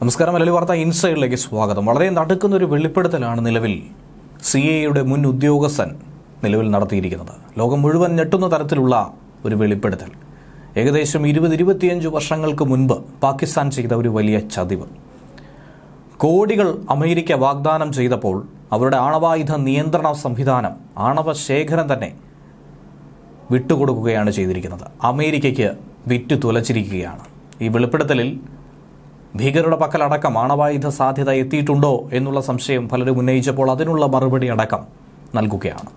നമസ്കാരം മലയാളി വാർത്ത ഇൻസൈഡിലേക്ക് സ്വാഗതം. വളരെ നടുക്കുന്ന ഒരു വെളിപ്പെടുത്തലാണ് നിലവിൽ സി എയുടെ മുൻ ഉദ്യോഗസ്ഥൻ നിലവിൽ നടത്തിയിരിക്കുന്നത്. ലോകം മുഴുവൻ ഞെട്ടുന്ന തരത്തിലുള്ള ഒരു വെളിപ്പെടുത്തൽ. ഏകദേശം ഇരുപത് ഇരുപത്തിയഞ്ച് വർഷങ്ങൾക്ക് മുൻപ് പാകിസ്ഥാൻ ചെയ്ത ഒരു വലിയ ചതിവ്. കോടികൾ അമേരിക്ക വാഗ്ദാനം ചെയ്തപ്പോൾ അവരുടെ ആണവായുധ നിയന്ത്രണ സംവിധാനം ആണവ ശേഖരം തന്നെ വിട്ടുകൊടുക്കുകയാണ് ചെയ്തിരിക്കുന്നത്. അമേരിക്കയ്ക്ക് വിറ്റു തുലച്ചിരിക്കുകയാണ്. ഈ വെളിപ്പെടുത്തലിൽ ഭീകരരുടെ പക്കലടക്കം ആണവായുധ സാധ്യത എത്തിയിട്ടുണ്ടോ എന്നുള്ള സംശയം പലരും ഉന്നയിച്ചപ്പോൾ അതിനുള്ള മറുപടി അടക്കം നൽകുകയാണ്.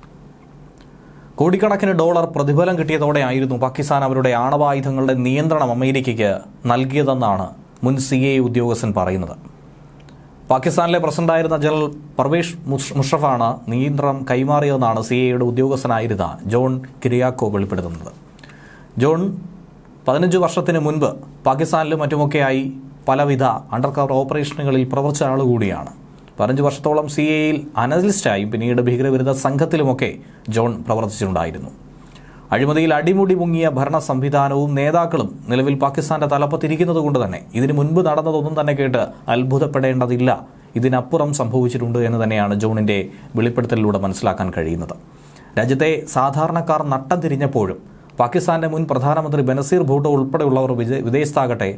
കോടിക്കണക്കിന് ഡോളർ പ്രതിഫലം കിട്ടിയതോടെയായിരുന്നു പാകിസ്ഥാൻ അവരുടെ ആണവായുധങ്ങളുടെ നിയന്ത്രണം അമേരിക്കയ്ക്ക് നൽകിയതെന്നാണ് മുൻ സി എ ഉദ്യോഗസ്ഥൻ പറയുന്നത്. പാകിസ്ഥാനിലെ പ്രസിഡന്റായിരുന്ന ജനറൽ പർവേഷ് മുഷറഫാണ് നിയന്ത്രണം കൈമാറിയതെന്നാണ് സി എയുടെ ഉദ്യോഗസ്ഥനായിരുന്ന ജോൺ കിരിയാക്കോ വെളിപ്പെടുത്തുന്നത്. ജോൺ പതിനഞ്ച് വർഷത്തിന് മുൻപ് പാകിസ്ഥാനിലും മറ്റുമൊക്കെയായി പലവിധ അണ്ടർ കവർ ഓപ്പറേഷനുകളിൽ പ്രവർത്തിച്ച ആൾ കൂടിയാണ്. പതിനഞ്ച് വർഷത്തോളം സി എയിൽ അനലിസ്റ്റായും പിന്നീട് ഭീകരവിരുദ്ധ സംഘത്തിലുമൊക്കെ ജോൺ പ്രവർത്തിച്ചിട്ടുണ്ടായിരുന്നു. അഴിമതിയിൽ അടിമുടി മുങ്ങിയ ഭരണ സംവിധാനവും നേതാക്കളും നിലവിൽ പാകിസ്ഥാന്റെ തലപ്പത്തിരിക്കുന്നത് കൊണ്ട് തന്നെ ഇതിനു മുൻപ് നടന്നതൊന്നും തന്നെ കേട്ട് അത്ഭുതപ്പെടേണ്ടതില്ല. ഇതിനപ്പുറം സംഭവിച്ചിട്ടുണ്ട് എന്ന് തന്നെയാണ് ജോണിന്റെ വെളിപ്പെടുത്തലിലൂടെ മനസ്സിലാക്കാൻ കഴിയുന്നത്. രാജ്യത്തെ സാധാരണക്കാർ നട്ടം തിരിഞ്ഞപ്പോഴും പാകിസ്ഥാന്റെ മുൻ പ്രധാനമന്ത്രി ബനസീർ ഭൂട്ടോ ഉൾപ്പെടെയുള്ളവർ വിദേശത്താകട്ടെ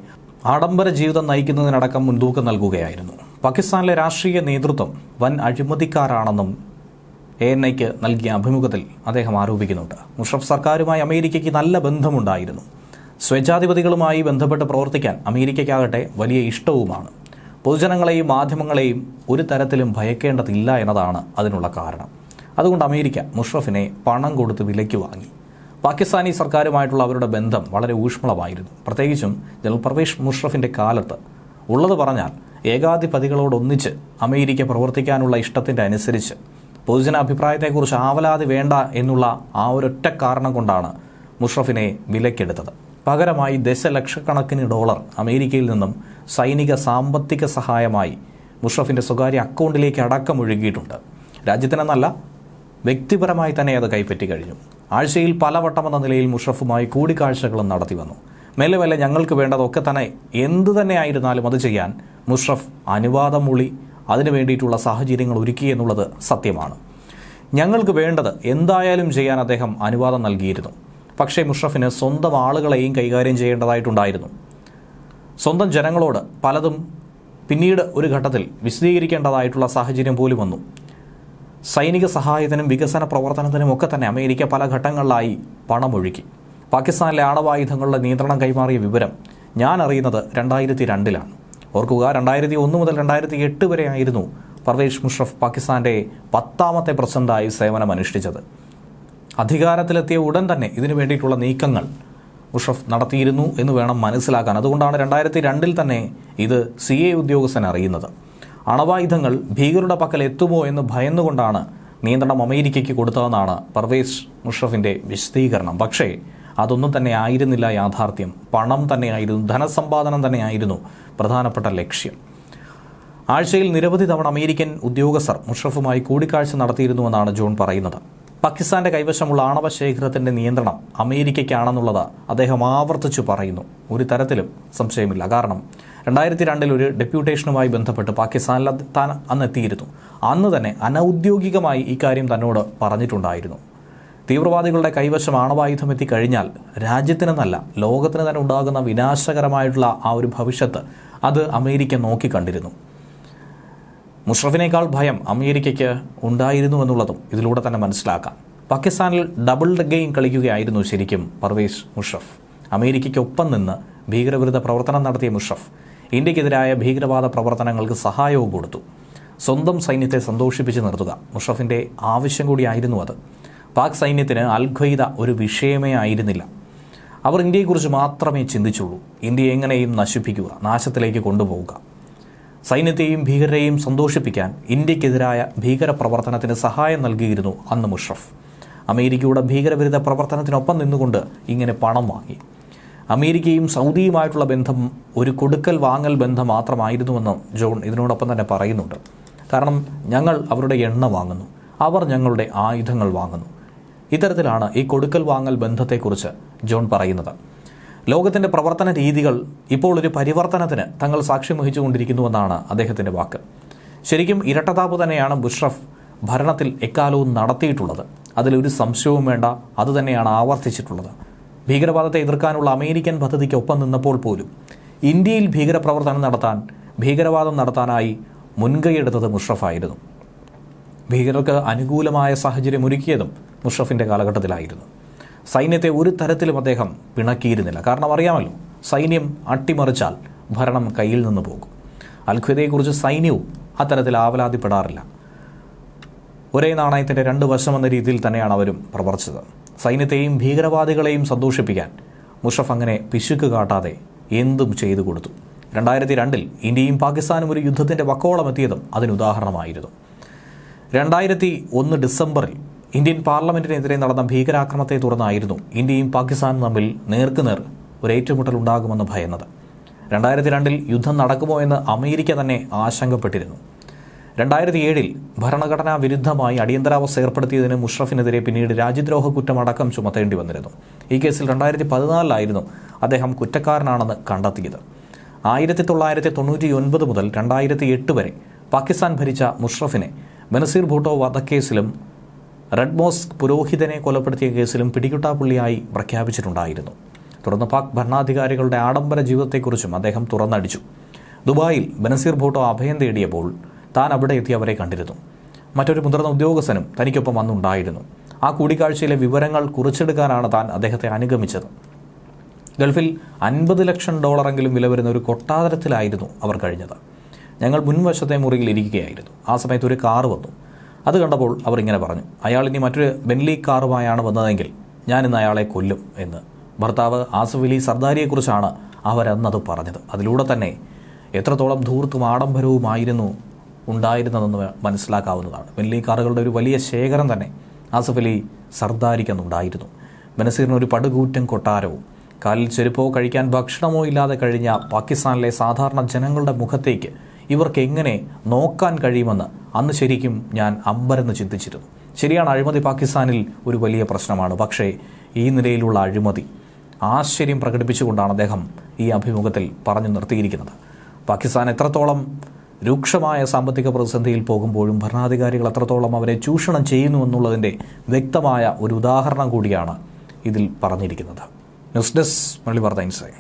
ആഡംബര ജീവിതം നയിക്കുന്നതിനടക്കം മുൻതൂക്കം നൽകുകയായിരുന്നു. പാകിസ്ഥാനിലെ രാഷ്ട്രീയ നേതൃത്വം വൻ അഴിമതിക്കാരാണെന്നും എ എൻ ഐക്ക് നൽകിയ അഭിമുഖത്തിൽ അദ്ദേഹം ആരോപിക്കുന്നുണ്ട്. മുഷറഫ് സർക്കാരുമായി അമേരിക്കയ്ക്ക് നല്ല ബന്ധമുണ്ടായിരുന്നു. സ്വേച്ഛാധിപതികളുമായി ബന്ധപ്പെട്ട് പ്രവർത്തിക്കാൻ അമേരിക്കയ്ക്കാകട്ടെ വലിയ ഇഷ്ടവുമാണ്. പൊതുജനങ്ങളെയും മാധ്യമങ്ങളെയും ഒരു തരത്തിലും ഭയക്കേണ്ടതില്ല എന്നതാണ് അതിനുള്ള കാരണം. അതുകൊണ്ട് അമേരിക്ക മുഷറഫിനെ പണം കൊടുത്ത് വിലയ്ക്ക് വാങ്ങി. പാകിസ്ഥാനി സർക്കാരുമായിട്ടുള്ള അവരുടെ ബന്ധം വളരെ ഊഷ്മളമായിരുന്നു. പ്രത്യേകിച്ചും ജനറൽ പർവേഷ് മുഷ്റഫിന്റെ കാലത്ത് ഉള്ളത് പറഞ്ഞാൽ ഏകാധിപതികളോടൊന്നിച്ച് അമേരിക്ക പ്രവർത്തിക്കാനുള്ള ഇഷ്ടത്തിന്റെ അനുസരിച്ച് പൊതുജന അഭിപ്രായത്തെക്കുറിച്ച് ആവലാതി വേണ്ട എന്നുള്ള ആ ഒരൊറ്റ കാരണം കൊണ്ടാണ് മുഷ്റഫിനെ വിലക്കെടുത്തത്. പകരമായി ദശലക്ഷക്കണക്കിന് ഡോളർ അമേരിക്കയിൽ നിന്നും സൈനിക സാമ്പത്തിക സഹായമായി മുഷ്റഫിന്റെ സ്വകാര്യ അക്കൗണ്ടിലേക്ക് അടക്കം ഒഴുകിയിട്ടുണ്ട്. രാജ്യത്തിനെന്നല്ല വ്യക്തിപരമായി തന്നെ അത് കൈപ്പറ്റി കഴിഞ്ഞു. ആഴ്ചയിൽ പലവട്ടം എന്ന നിലയിൽ മുഷറഫുമായി കൂടിക്കാഴ്ചകളും നടത്തി വന്നു. മെല്ലെ മെല്ലെ ഞങ്ങൾക്ക് വേണ്ടതൊക്കെ തന്നെ എന്തു തന്നെ ആയിരുന്നാലും അത് ചെയ്യാൻ മുഷറഫ് അനുവാദം മൂളി അതിനു വേണ്ടിയിട്ടുള്ള സാഹചര്യങ്ങൾ ഒരുക്കി എന്നുള്ളത് സത്യമാണ്. ഞങ്ങൾക്ക് വേണ്ടത് എന്തായാലും ചെയ്യാൻ അദ്ദേഹം അനുവാദം നൽകിയിരുന്നു. പക്ഷേ മുഷറഫിന് സ്വന്തം ആളുകളെയും കൈകാര്യം ചെയ്യേണ്ടതായിട്ടുണ്ടായിരുന്നു. സ്വന്തം ജനങ്ങളോട് പലതും പിന്നീട് ഒരു ഘട്ടത്തിൽ വിശദീകരിക്കേണ്ടതായിട്ടുള്ള സാഹചര്യം പോലും വന്നു. സൈനിക സഹായത്തിനും വികസന പ്രവർത്തനത്തിനും ഒക്കെ തന്നെ അമേരിക്ക പല ഘട്ടങ്ങളിലായി പണമൊഴുക്കി. പാകിസ്ഥാനിലെ ആണവായുധങ്ങളുടെ നിയന്ത്രണം കൈമാറിയ വിവരം ഞാൻ അറിയുന്നത് രണ്ടായിരത്തി രണ്ടിലാണ് ഓർക്കുക രണ്ടായിരത്തി ഒന്ന് മുതൽ രണ്ടായിരത്തി എട്ട് വരെ ആയിരുന്നു പർവേഷ് മുഷറഫ് പാകിസ്ഥാന്റെ പത്താമത്തെ പ്രസിഡന്റായി സേവനം അനുഷ്ഠിച്ചത്. അധികാരത്തിലെത്തിയ ഉടൻ തന്നെ ഇതിനു വേണ്ടിയിട്ടുള്ള നീക്കങ്ങൾ മുഷറഫ് നടത്തിയിരുന്നു എന്ന് വേണം മനസ്സിലാക്കാൻ. അതുകൊണ്ടാണ് രണ്ടായിരത്തി രണ്ടിൽ തന്നെ ഇത് സി എ ഉദ്യോഗസ്ഥൻ അറിയുന്നത്. അണവായുധങ്ങൾ ഭീകരുടെ പക്കൽ എത്തുമോ എന്ന് ഭയന്നുകൊണ്ടാണ് നിയന്ത്രണം അമേരിക്കയ്ക്ക് കൊടുത്തതെന്നാണ് പർവേസ് മുഷറഫിന്റെ വിശദീകരണം. പക്ഷേ അതൊന്നും തന്നെ ആയിരുന്നില്ല യാഥാർത്ഥ്യം. പണം തന്നെയായിരുന്നു ധനസമ്പാദനം തന്നെയായിരുന്നു പ്രധാനപ്പെട്ട ലക്ഷ്യം. ആഴ്ചയിൽ നിരവധി തവണ അമേരിക്കൻ ഉദ്യോഗസ്ഥർ മുഷറഫുമായി കൂടിക്കാഴ്ച നടത്തിയിരുന്നുവെന്നാണ് ജോൺ പറയുന്നത്. പാകിസ്ഥാന്റെ കൈവശമുള്ള ആണവ ശേഖരത്തിന്റെ നിയന്ത്രണം അമേരിക്കയ്ക്കാണെന്നുള്ളത് അദ്ദേഹം ആവർത്തിച്ചു പറയുന്നു. ഒരു തരത്തിലും സംശയമില്ല. കാരണം രണ്ടായിരത്തി രണ്ടിൽ ഒരു ഡെപ്യൂട്ടേഷനുമായി ബന്ധപ്പെട്ട് പാകിസ്ഥാനിൽ താൻ അന്ന് എത്തിയിരുന്നു അന്ന് തന്നെ അനൗദ്യോഗികമായി ഇക്കാര്യം തന്നോട് പറഞ്ഞിട്ടുണ്ടായിരുന്നു. തീവ്രവാദികളുടെ കൈവശം ആണവായുധം എത്തിക്കഴിഞ്ഞാൽ രാജ്യത്തിനെന്നല്ല ലോകത്തിന് തന്നെ ഉണ്ടാകുന്ന വിനാശകരമായിട്ടുള്ള ആ ഒരു ഭവിഷ്യത്ത് അത് അമേരിക്ക നോക്കിക്കണ്ടിരുന്നു മുഷറഫിനേക്കാൾ ഭയം അമേരിക്കയ്ക്ക് ഉണ്ടായിരുന്നു എന്നുള്ളതും ഇതിലൂടെ തന്നെ മനസ്സിലാക്കാം. പാകിസ്ഥാനിൽ ഡബിൾ ഗെയിം കളിക്കുകയായിരുന്നു ശരിക്കും പർവേസ് മുഷറഫ്. അമേരിക്കയ്ക്കൊപ്പം നിന്ന് ഭീകരവിരുദ്ധ പ്രവർത്തനം നടത്തിയ മുഷറഫ് ഇന്ത്യക്കെതിരായ ഭീകരവാദ പ്രവർത്തനങ്ങൾക്ക് സഹായവും കൊടുത്തു. സ്വന്തം സൈന്യത്തെ സന്തോഷിപ്പിച്ച് നിർത്തുക. മുഷറഫിന്റെ ആവശ്യം കൂടിയായിരുന്നു അത്. പാക് സൈന്യത്തിന് അൽ ഒരു വിഷയമേ ആയിരുന്നില്ല. അവർ ഇന്ത്യയെക്കുറിച്ച് മാത്രമേ ചിന്തിച്ചുള്ളൂ. ഇന്ത്യയെ എങ്ങനെയും നശിപ്പിക്കുക നാശത്തിലേക്ക് കൊണ്ടുപോവുക. സൈന്യത്തെയും ഭീകരരെയും സന്തോഷിപ്പിക്കാൻ ഇന്ത്യക്കെതിരായ ഭീകരപ്രവർത്തനത്തിന് സഹായം നൽകിയിരുന്നു അന്ന് മുഷറഫ്. അമേരിക്കയുടെ ഭീകരവിരുദ്ധ പ്രവർത്തനത്തിനൊപ്പം നിന്നുകൊണ്ട് ഇങ്ങനെ പണം വാങ്ങി. അമേരിക്കയും സൗദിയുമായിട്ടുള്ള ബന്ധം ഒരു കൊടുക്കൽ വാങ്ങൽ ബന്ധം മാത്രമായിരുന്നുവെന്ന് ജോൺ ഇതിനോടൊപ്പം തന്നെ പറയുന്നുണ്ട്. കാരണം ഞങ്ങൾ അവരുടെ എണ്ണ വാങ്ങുന്നു. അവർ ഞങ്ങളുടെ ആയുധങ്ങൾ വാങ്ങുന്നു. ഇത്തരത്തിലാണ് ഈ കൊടുക്കൽ വാങ്ങൽ ബന്ധത്തെക്കുറിച്ച് ജോൺ പറയുന്നത്. ലോകത്തിന്റെ പ്രവർത്തന രീതികൾ ഇപ്പോൾ ഒരു പരിവർത്തനത്തിന് തങ്ങൾ സാക്ഷ്യം വഹിച്ചുകൊണ്ടിരിക്കുന്നുവെന്നാണ് അദ്ദേഹത്തിന്റെ വാക്ക്. ശരിക്കും ഇരട്ടതാപ്പ് തന്നെയാണ് ബുഷ്റഫ് ഭരണത്തിൽ എക്കാലവും നടത്തിയിട്ടുള്ളത്. അതിലൊരു സംശയവും വേണ്ട. അതുതന്നെയാണ് ആവർത്തിച്ചിട്ടുള്ളത്. ഭീകരവാദത്തെ എതിർക്കാനുള്ള അമേരിക്കൻ പദ്ധതിക്ക് ഒപ്പം നിന്നപ്പോൾ പോലും ഇന്ത്യയിൽ ഭീകരപ്രവർത്തനം നടത്താൻ ഭീകരവാദം നടത്താനായി മുൻകൈയെടുത്തത് മുഷറഫായിരുന്നു. ഭീകരർക്ക് അനുകൂലമായ സാഹചര്യം ഒരുക്കിയതും മുഷറഫിന്റെ കാലഘട്ടത്തിലായിരുന്നു. സൈന്യത്തെ ഒരു തരത്തിലും അദ്ദേഹം പിണക്കിയിരുന്നില്ല. കാരണം അറിയാമല്ലോ സൈന്യം അട്ടിമറിച്ചാൽ ഭരണം കയ്യിൽ നിന്ന് പോകും. അത്ഭുതയെക്കുറിച്ച് സൈന്യവും അത്തരത്തിൽ ആവലാതിപ്പെടാറില്ല. ഒരേ നാണയത്തിന്റെ രണ്ട് വശമെന്ന രീതിയിൽ തന്നെയാണ് അവരും പ്രവർത്തിച്ചത്. സൈന്യത്തെയും ഭീകരവാദികളെയും സന്തോഷിപ്പിക്കാൻ മുഷറഫ് അങ്ങനെ പിശുക്ക് കാട്ടാതെ എന്തും ചെയ്തു കൊടുത്തു. രണ്ടായിരത്തി രണ്ടിൽ ഇന്ത്യയും പാകിസ്ഥാനും ഒരു യുദ്ധത്തിന്റെ വക്കോളം എത്തിയതും അതിനുദാഹരണമായിരുന്നു രണ്ടായിരത്തി ഒന്ന് ഡിസംബറിൽ ഇന്ത്യൻ പാർലമെന്റിനെതിരെ നടന്ന ഭീകരാക്രമത്തെ തുടർന്നായിരുന്നു ഇന്ത്യയും പാകിസ്ഥാനും തമ്മിൽ നേർക്കുനേർ ഒരു ഏറ്റുമുട്ടൽ ഉണ്ടാകുമെന്ന് ഭയന്നത്. രണ്ടായിരത്തി രണ്ടിൽ യുദ്ധം നടക്കുമോ എന്ന് അമേരിക്ക തന്നെ ആശങ്കപ്പെട്ടിരുന്നു. രണ്ടായിരത്തി ഏഴിൽ ഭരണഘടനാ വിരുദ്ധമായി അടിയന്തരാവസ്ഥ ഏർപ്പെടുത്തിയതിന് മുഷറഫിനെതിരെ പിന്നീട് രാജ്യദ്രോഹ കുറ്റമടക്കം ചുമത്തേണ്ടി വന്നിരുന്നു. ഈ കേസിൽ രണ്ടായിരത്തി പതിനാലിലായിരുന്നു അദ്ദേഹം കുറ്റക്കാരനാണെന്ന് കണ്ടെത്തിയത്. ആയിരത്തി തൊള്ളായിരത്തി തൊണ്ണൂറ്റി ഒൻപത് മുതൽ രണ്ടായിരത്തി എട്ട് വരെ പാകിസ്ഥാൻ ഭരിച്ച മുഷ്റഫിനെ ബനസീർ ഭൂട്ടോ വധക്കേസിലും റെഡ് മോസ്ക് പുരോഹിതനെ കൊലപ്പെടുത്തിയ കേസിലും പിടികിട്ടാപ്പുള്ളിയായി പ്രഖ്യാപിച്ചിട്ടുണ്ടായിരുന്നു. തുടർന്ന് പാക് ഭരണാധികാരികളുടെ ആഡംബര ജീവിതത്തെക്കുറിച്ചും അദ്ദേഹം തുറന്നടിച്ചു. ദുബായിൽ ബനസീർ ഭൂട്ടോ അഭയം തേടിയപ്പോൾ താൻ അവിടെ എത്തി അവരെ കണ്ടിരുന്നു. മറ്റൊരു മുതിർന്ന ഉദ്യോഗസ്ഥനും തനിക്കൊപ്പം വന്നുണ്ടായിരുന്നു. ആ കൂടിക്കാഴ്ചയിലെ വിവരങ്ങൾ കുറിച്ചെടുക്കാനാണ് താൻ അദ്ദേഹത്തെ അനുഗമിച്ചത്. ഗൾഫിൽ അൻപത് ലക്ഷം ഡോളറെങ്കിലും വില വരുന്ന ഒരു കൊട്ടാരത്തിലായിരുന്നു അവർ കഴിഞ്ഞത്. ഞങ്ങൾ മുൻവശത്തെ മുറിയിൽ ഇരിക്കുകയായിരുന്നു. ആ സമയത്ത് ഒരു കാറ് വന്നു. അത് കണ്ടപ്പോൾ അവർ ഇങ്ങനെ പറഞ്ഞു അയാൾ ഇനി മറ്റൊരു ബെൻലി കാറുമായാണ് വന്നതെങ്കിൽ ഞാൻ ഇന്ന് അയാളെ കൊല്ലും എന്ന്. ഭർത്താവ് ആസഫ് അലി സർദാരിയെക്കുറിച്ചാണ് അവരന്നത് പറഞ്ഞത്. അതിലൂടെ തന്നെ എത്രത്തോളം ധൂർത്തും ആഡംബരവുമായിരുന്നു ഉണ്ടായിരുന്നതെന്ന് മനസ്സിലാക്കാവുന്നതാണ്. വെള്ളി കാറുകളുടെ ഒരു വലിയ ശേഖരം തന്നെ ആസഫ് അലി സർദാരിക്കുന്നുണ്ടായിരുന്നു. ബനസീറിന് ഒരു പടുകൂറ്റൻ കൊട്ടാരവും കാലിൽ ചെരുപ്പോ കഴിക്കാൻ ഭക്ഷണമോ ഇല്ലാതെ കഴിഞ്ഞ പാകിസ്ഥാനിലെ സാധാരണ ജനങ്ങളുടെ മുഖത്തേക്ക് ഇവർക്ക് എങ്ങനെ നോക്കാൻ കഴിയുമെന്ന് അന്ന് ശരിക്കും ഞാൻ അമ്പരെന്ന് ചിന്തിച്ചിരുന്നു. ശരിയാണ് അഴിമതി പാകിസ്ഥാനിൽ ഒരു വലിയ പ്രശ്നമാണ്. പക്ഷേ ഈ നിലയിലുള്ള അഴിമതി ആശ്ചര്യം പ്രകടിപ്പിച്ചുകൊണ്ടാണ് അദ്ദേഹം ഈ അഭിമുഖത്തിൽ പറഞ്ഞു നിർത്തിയിരിക്കുന്നത്. പാകിസ്ഥാൻ എത്രത്തോളം രൂക്ഷമായ സാമ്പത്തിക പ്രതിസന്ധിയിൽ പോകുമ്പോഴും ഭരണാധികാരികൾ എത്രത്തോളം അവരെ ചൂഷണം ചെയ്യുന്നു എന്നുള്ളതിന്റെ വ്യക്തമായ ഒരു ഉദാഹരണം കൂടിയാണ് ഇതിൽ പറഞ്ഞിരിക്കുന്നത്. ന്യൂസ് ഡെസ്ക് മള്ളി വാർത്ത ഇൻസൈ